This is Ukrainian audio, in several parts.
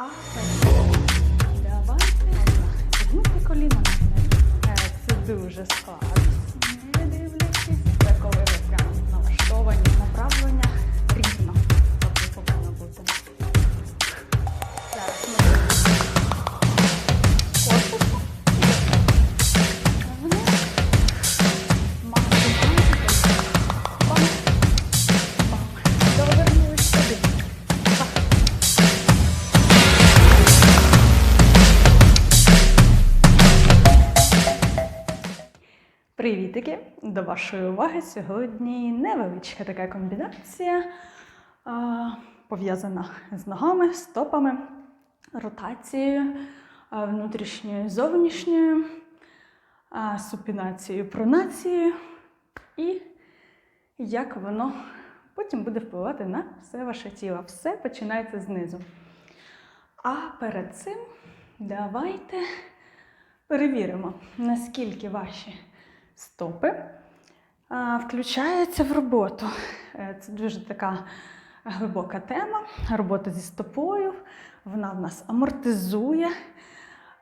Давайте. Коліна на Е, Це дуже складно. Привітики! До вашої уваги сьогодні невеличка така комбінація, пов'язана з ногами, стопами, ротацією внутрішньою, зовнішньою, супінацією, пронацією і як воно потім буде впливати на все ваше тіло. Все починається знизу. А перед цим давайте перевіримо, наскільки ваші стопи а, включаються в роботу. Е, Це дуже така глибока тема. Робота зі стопою. Вона в нас амортизує.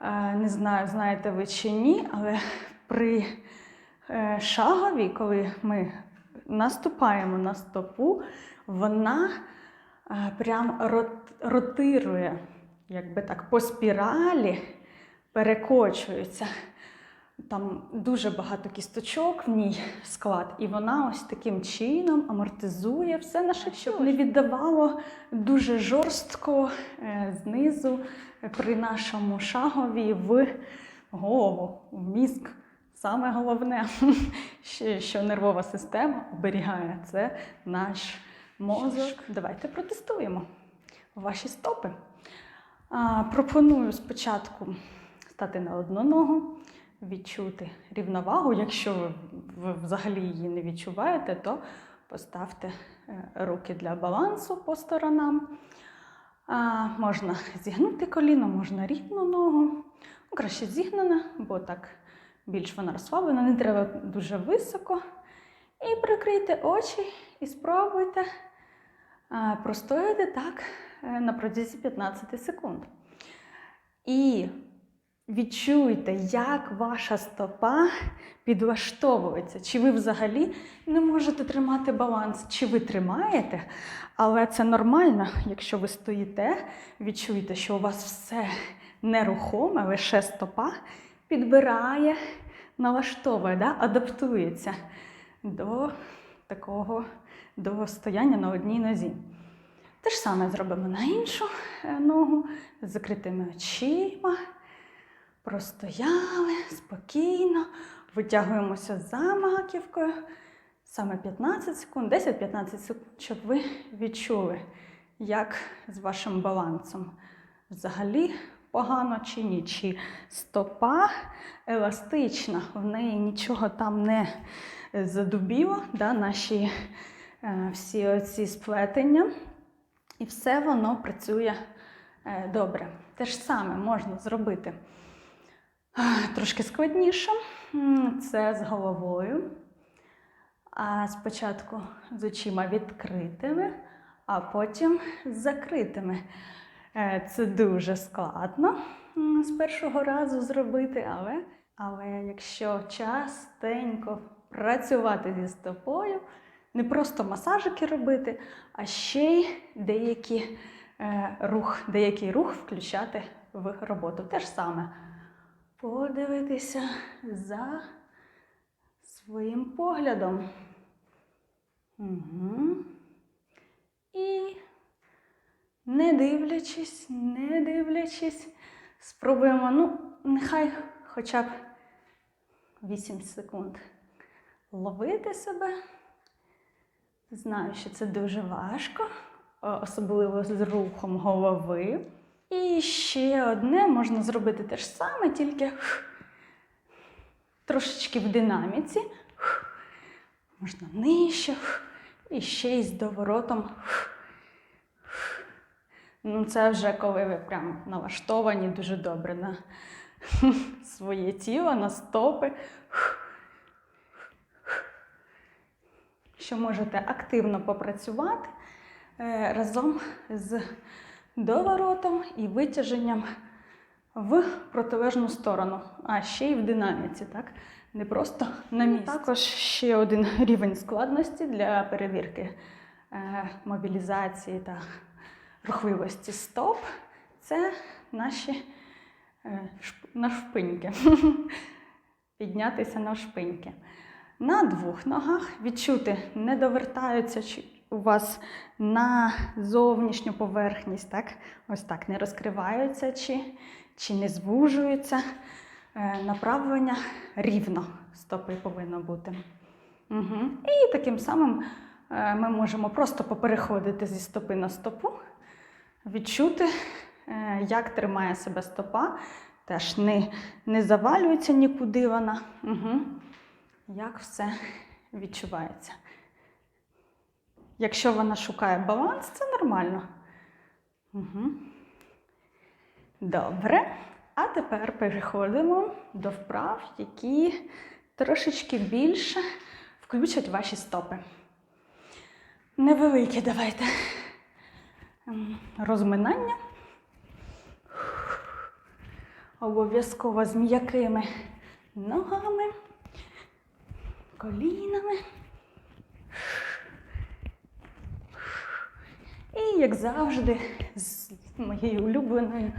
Е, Не знаю, знаєте ви чи ні, але при е, шагові, коли ми наступаємо на стопу, вона е, прям ротирує, якби так, по спіралі перекочується. Там дуже багато кісточок в ній склад, і вона ось таким чином амортизує все наше, щоб не віддавало дуже жорстко е, знизу при нашому шагові в голову, в мізк. Саме головне, що нервова система оберігає, це наш мозок. Давайте протестуємо ваші стопи. Пропоную спочатку стати на одну ногу, відчути рівновагу. Якщо ви, взагалі її не відчуваєте, то поставте е, руки для балансу по сторонам. А, можна зігнути коліно, можна рівну ногу. Ну, краще зігнена, бо так більш вона розслаблена, не треба дуже високо. І прикрийте очі і спробуйте а, простояти так е, на протязі 15 секунд. І відчуйте, як ваша стопа підлаштовується. Чи ви взагалі не можете тримати баланс, чи ви тримаєте, але це нормально, якщо ви стоїте, відчуйте, що у вас все нерухоме, лише стопа підбирає, налаштовує, да? адаптується до такого до стояння на одній нозі. Те ж саме зробимо на іншу е, ногу з закритими очима. Простояли спокійно, витягуємося за маківкою. Саме 15 секунд, 10-15 секунд, щоб ви відчули, як з вашим балансом взагалі погано чи ні. Чи стопа еластична, в неї нічого там не задубіло, да, наші е, всі оці сплетення. І все воно працює е, добре. Те ж саме можна зробити трошки складніше. Це з головою. А спочатку з очима відкритими, а потім з закритими. Е, Це дуже складно з першого разу зробити, але, але якщо частенько працювати зі стопою, не просто масажики робити, а ще й деякі, е, рух, деякий рух включати в роботу. Те ж саме подивитися за своїм поглядом. Угу. І не дивлячись, не дивлячись, спробуємо, ну, нехай хоча б 8 секунд ловити себе. Знаю, що це дуже важко, особливо з рухом голови. І ще одне можна зробити те ж саме, тільки трошечки в динаміці. Можна нижче. І ще й з доворотом. Ну, це вже коли ви прям налаштовані дуже добре на своє тіло, на стопи. Що можете активно попрацювати е, разом з доворотом і витяженням в протилежну сторону, а ще й в динаміці, так? Не просто на місці. Також ще один рівень складності для перевірки е, мобілізації та рухливості стоп це наші е, шп- навшпиньки. Піднятися навшпиньки. На двох ногах відчути, не довертаються у вас на зовнішню поверхність, так? Ось так не розкриваються чи, чи не звужуються. Е, направлення рівно стопи повинно бути. Угу. І таким самим е, ми можемо просто попереходити зі стопи на стопу, відчути, е, як тримає себе стопа, теж не, не завалюється нікуди вона. Угу. Як все відчувається. Якщо вона шукає баланс, це нормально. Угу. Добре. А тепер переходимо до вправ, які трошечки більше включать ваші стопи. Невеликі давайте. Розминання. Обов'язково з м'якими ногами, колінами. І, як завжди, з моєю улюбленою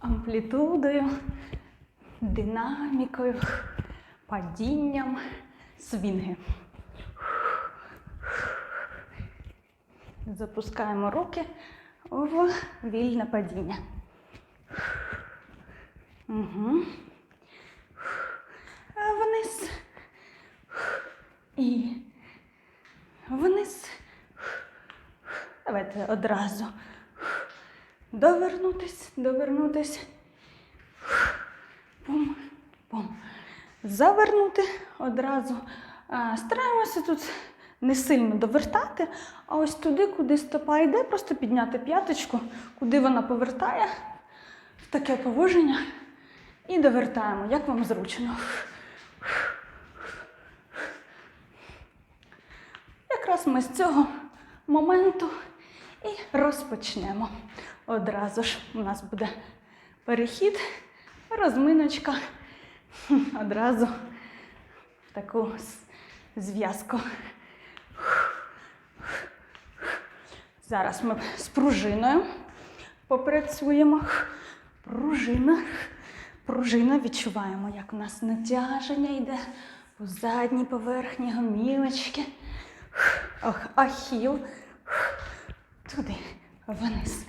амплітудою, динамікою, падінням, свінги. Запускаємо руки в вільне падіння. Угу. Вниз. І вниз. Давайте одразу. Довернутись, довернутись. Пум, пум. Завернути одразу. Стараємося тут не сильно довертати, а ось туди, куди стопа йде, просто підняти п'яточку, куди вона повертає, в таке положення. І довертаємо, як вам зручно. Якраз ми з цього моменту і розпочнемо. Одразу ж у нас буде перехід, розминочка. Одразу таку зв'язку. Зараз ми з пружиною попрацюємо. Пружина. Пружина відчуваємо, як у нас натяження йде по задній поверхні гомілочки. Ахіл. Туди, вниз.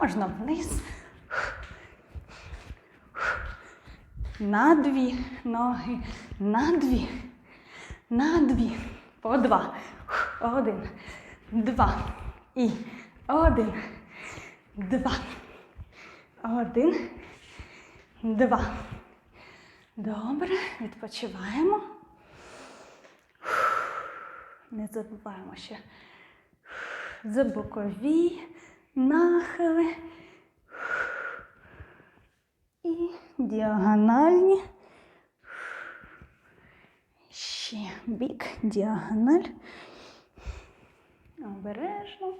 Можна вниз. На дві ноги. На дві. На дві. По два. Один. Два. І один. Два. Один. Два. Добре. Відпочиваємо. Не забуваємо ще за бокові нахили і діагональні. Ще бік, діагональ. Обережно.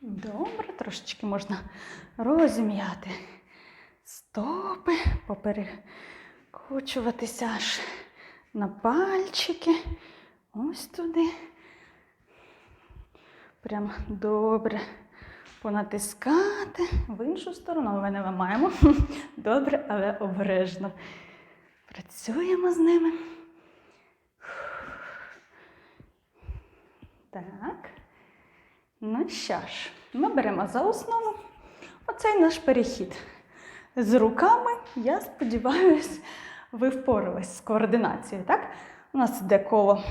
Добре, трошечки можна розім'яти стопи, поперекочуватися аж на пальчики. Ось туди. Прям добре понатискати в іншу сторону, але не ламаємо. Добре, але обережно. Працюємо з ними. Так. Ну що ж, ми беремо за основу оцей наш перехід. З руками, я сподіваюся, ви впорались з координацією. Так? У нас іде коло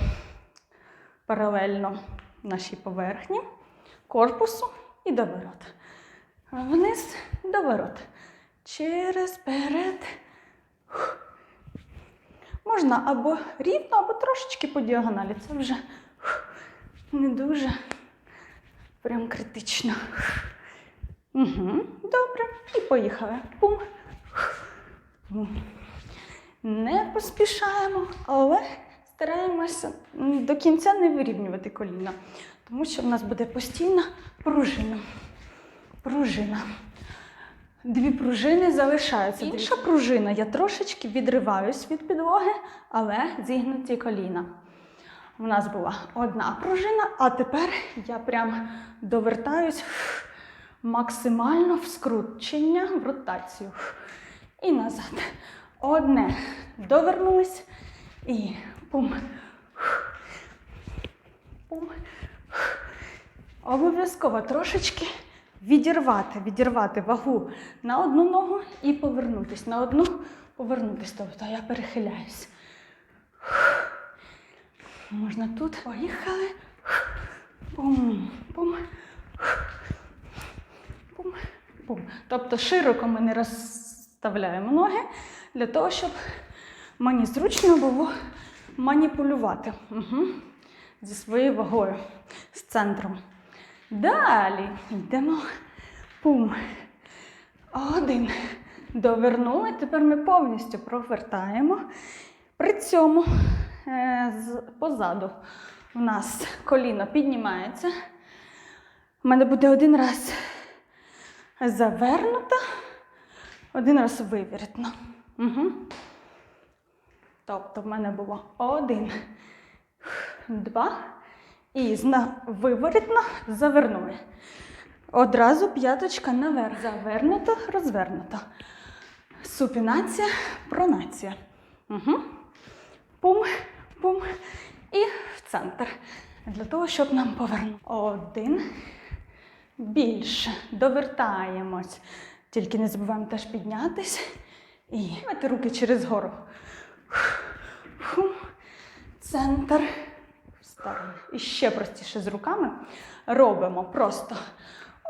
паралельно нашій поверхні, корпусу і доворот. Вниз доворот. Через перед. Можна або рівно, або трошечки по діагоналі. Це вже не дуже прям критично. Угу, добре. І поїхали. Пум. Не поспішаємо, але стараємося до кінця не вирівнювати коліна, тому що в нас буде постійна пружина. Пружина. Дві пружини залишаються. Інша пружина, я трошечки відриваюсь від підлоги, але зігнуті коліна. У нас була одна пружина, а тепер я прям довертаюсь максимально в скручення, в ротацію. І назад. Одне. Довернулись і пум. Пум. Обов'язково трошечки відірвати, відірвати вагу на одну ногу і повернутись. На одну повернутись. Тобто я перехиляюсь. Можна тут. Поїхали. Пум, пум пум. Тобто широко ми не розставляємо ноги для того, щоб мені зручно було маніпулювати угу. зі своєю вагою, з центром. Далі йдемо. Пум. Один. Довернули. Тепер ми повністю провертаємо. При цьому е, позаду у нас коліно піднімається. У мене буде один раз завернуто, один раз вивіртно. Угу. Тобто в мене було один, два. І виворітно завернули. Одразу п'яточка наверх. Завернуто, розвернуто. Супінація, пронація. Угу. Пум, пум. І в центр. Для того, щоб нам повернути. Один. Більше. Довертаємось. Тільки не забуваємо теж піднятись. І мати руки через гору. Центр. І ще простіше з руками. Робимо просто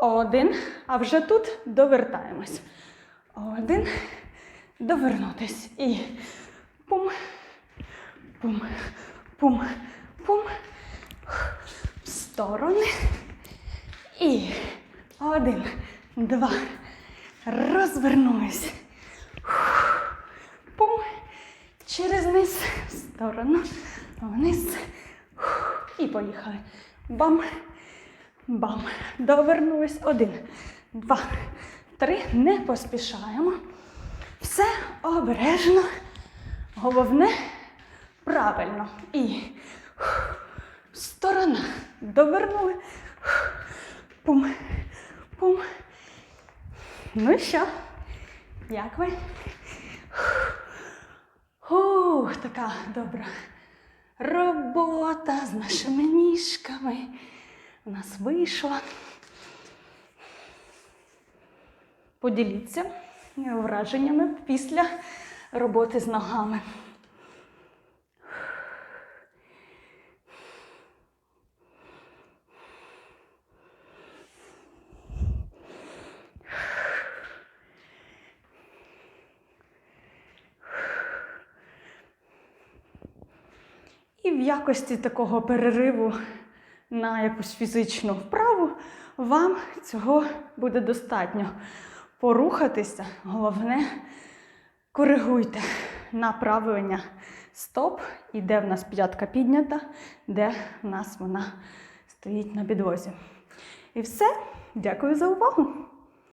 один, а вже тут довертаємось. Один. Довернутись. І пум, пум, пум, пум. В сторони. І один, два. Розвернулись. Пум. Через низ. В сторону. Вниз. І поїхали. Бам. Бам. Довернулись. Один, два, три. Не поспішаємо. Все обережно. Головне правильно. І сторона. Довернули. Пум. Пум. Ну що? Як ви? Ух, така добра робота з нашими ніжками. У нас вийшла. Поділіться враженнями після роботи з ногами. І в якості такого перериву на якусь фізичну вправу вам цього буде достатньо. Порухатися, головне, коригуйте направлення стоп, і де в нас п'ятка піднята, де в нас вона стоїть на підлозі. І все. Дякую за увагу!